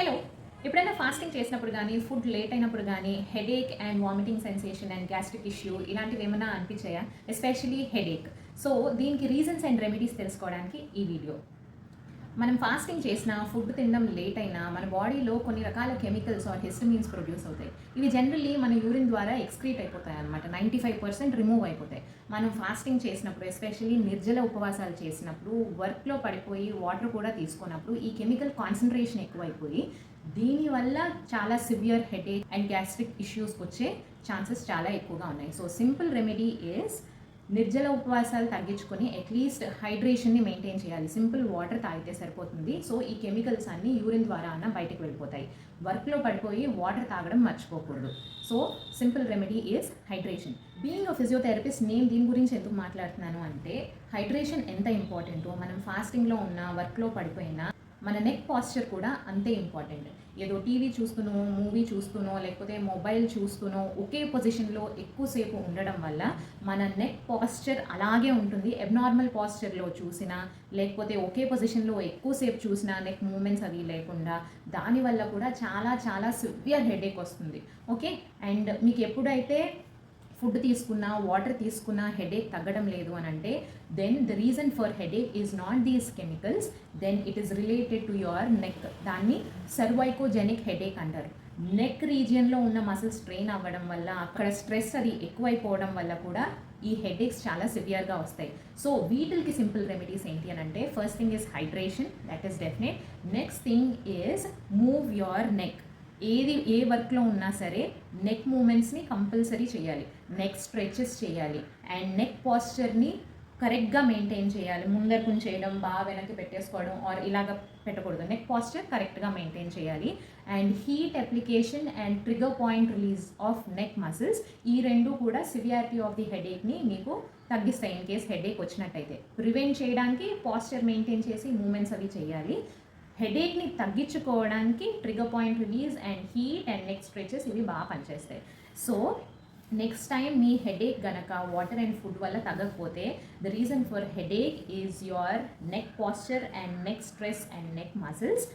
Hello ఎప్పుడైనా fasting చేసినప్పుడు కానీ ఫుడ్ లేట్ అయినప్పుడు కానీ headache and vomiting sensation and gastric issue ఇలాంటివి ఏమైనా అనిపించాయా? ఎస్పెషలీ హెడేక్ సో దీనికి రీజన్స్ అండ్ రెమెడీస్ తెలుసుకోవడానికి ఈ వీడియో మనం ఫాస్టింగ్ చేసిన ఫుడ్ తినడం లేట్ అయినా మన బాడీలో కొన్ని రకాల కెమికల్స్ ఆర్ హిస్టమిన్స్ ప్రొడ్యూస్ అవుతాయి. ఇవి జనరల్లీ మన యూరిన్ ద్వారా ఎక్స్క్రీట్ అయిపోతాయి అనమాట నైంటీ ఫైవ్ పర్సెంట్ రిమూవ్ అయిపోతాయి. మనం ఫాస్టింగ్ చేసినప్పుడు ఎస్పెషల్లీ నిర్జల ఉపవాసాలు చేసినప్పుడు వర్క్లో పడిపోయి వాటర్ కూడా తీసుకున్నప్పుడు ఈ కెమికల్ కాన్సన్ట్రేషన్ ఎక్కువైపోయి దీనివల్ల చాలా సివియర్ హెడేక్ అండ్ గ్యాస్ట్రిక్ ఇష్యూస్కి వచ్చే ఛాన్సెస్ చాలా ఎక్కువగా ఉన్నాయి. సో సింపుల్ రెమెడీ ఈజ్ నిర్జల ఉపవాసాలు తగ్గించుకొని అట్లీస్ట్ హైడ్రేషన్ని మెయింటైన్ చేయాలి. సింపుల్ వాటర్ తాగితే సరిపోతుంది. సో ఈ కెమికల్స్ అన్నీ యూరిన్ ద్వారా అన్న బయటకు వెళ్ళిపోతాయి. వర్క్లో పడిపోయి వాటర్ తాగడం మర్చిపోకూడదు. So simple remedy is hydration being a physiotherapist నేను దీని గురించి ఎందుకు మాట్లాడుతున్నాను అంటే హైడ్రేషన్ ఎంత ఇంపార్టెంటో మనం ఫాస్టింగ్లో ఉన్న వర్క్లో పడిపోయినా మన నెక్ పాస్చర్ కూడా అంతే ఇంపార్టెంట్ ఏదో టీవీ చూస్తూనో మూవీ చూస్తూనో లేకపోతే మొబైల్ చూస్తూనో ఒకే పొజిషన్లో ఎక్కువసేపు ఉండడం వల్ల మన నెక్ పాస్చర్ అలాగే ఉంటుంది. అబ్నార్మల్ పాస్చర్లో చూసినా లేకపోతే ఒకే పొజిషన్లో ఎక్కువసేపు చూసినా నెక్ మూమెంట్స్ అవి లేకుండా దానివల్ల కూడా చాలా చాలా సివియర్ హెడేక్ వస్తుంది. ఓకే అండ్ మీకు ఎప్పుడైతే ఫుడ్ తీసుకున్నా వాటర్ తీసుకున్నా హెడేక్ తగ్గడం లేదు అని అంటే then the reason for headache is not these chemicals then it is related to your neck దాన్ని సర్వైకోజెనిక్ హెడేక్ అంటారు. నెక్ రీజియన్లో ఉన్న మసిల్స్ స్ట్రెయిన్ అవ్వడం వల్ల అక్కడ స్ట్రెస్ అది ఎక్కువైపోవడం వల్ల కూడా ఈ హెడేక్స్ చాలా సివియర్గా వస్తాయి. సో వీటికి సింపుల్ రెమెడీస్ ఏంటి అని అంటే first thing is hydration that is definite next thing is move your neck ఏది ఏ వర్క్లో ఉన్నా సరే నెక్ మూమెంట్స్ని కంపల్సరీ చేయాలి. నెక్ స్ట్రెచెస్ చేయాలి. అండ్ నెక్ పాస్చర్ని కరెక్ట్గా మెయింటైన్ చేయాలి. ముందరకు చేయడం బాగా వెనక్కి పెట్టేసుకోవడం ఆర్ ఇలాగ పెట్టకూడదు. నెక్ పాస్చర్ కరెక్ట్గా మెయింటైన్ చేయాలి. And heat application and trigger point release of neck muscles ఈ రెండు కూడా సివియారిటీ ఆఫ్ ది హెడేక్ని మీకు తగ్గిస్తాయి ఇన్ కేస్ హెడేక్ వచ్చినట్టయితే. ప్రివెంట్ చేయడానికి పాస్చర్ మెయింటైన్ చేసి మూమెంట్స్ అవి చేయాలి. హెడేక్ని తగ్గించుకోవడానికి trigger point release and heat and neck stretches ఇవి బాగా పనిచేస్తాయి. సో నెక్స్ట్ టైం మీ హెడేక్ గనక వాటర్ అండ్ ఫుడ్ వల్ల తగ్గకపోతే the reason for headache is your neck posture and neck stress and neck muscles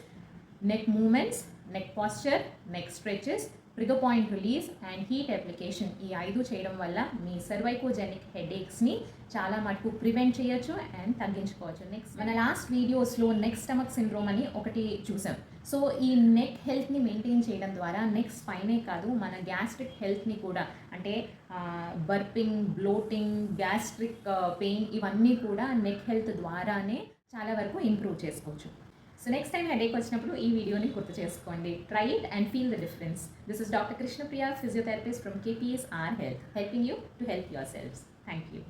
neck movements neck posture neck stretches trigger point release and heat application ఈ ఐదు చేయడం వల్ల మీ cervicogenic హెడేక్స్ని చాలా మటుకు prevent చేయొచ్చు and తగ్గించుకోవచ్చు. నెక్స్ట్ మన లాస్ట్ వీడియోస్లో నెక్ స్టమక్ సిండ్రోమ్ అని ఒకటి చూసాం. సో ఈ నెక్ హెల్త్ని మెయింటైన్ చేయడం ద్వారా నెక్స్ట్ స్పైనే కాదు మన గ్యాస్ట్రిక్ హెల్త్ని కూడా అంటే బర్పింగ్ బ్లోటింగ్ గ్యాస్ట్రిక్ పెయిన్ ఇవన్నీ కూడా నెక్ హెల్త్ ద్వారానే చాలా వరకు ఇంప్రూవ్ చేసుకోవచ్చు. సో నెక్స్ట్ టైం హెడేక్ వచ్చినప్పుడు ఈ వీడియోని గుర్తు చేసుకోండి. Try it and feel the difference this is doctor Krishnapriya physiotherapist from KPS R health helping you to help yourselves thank you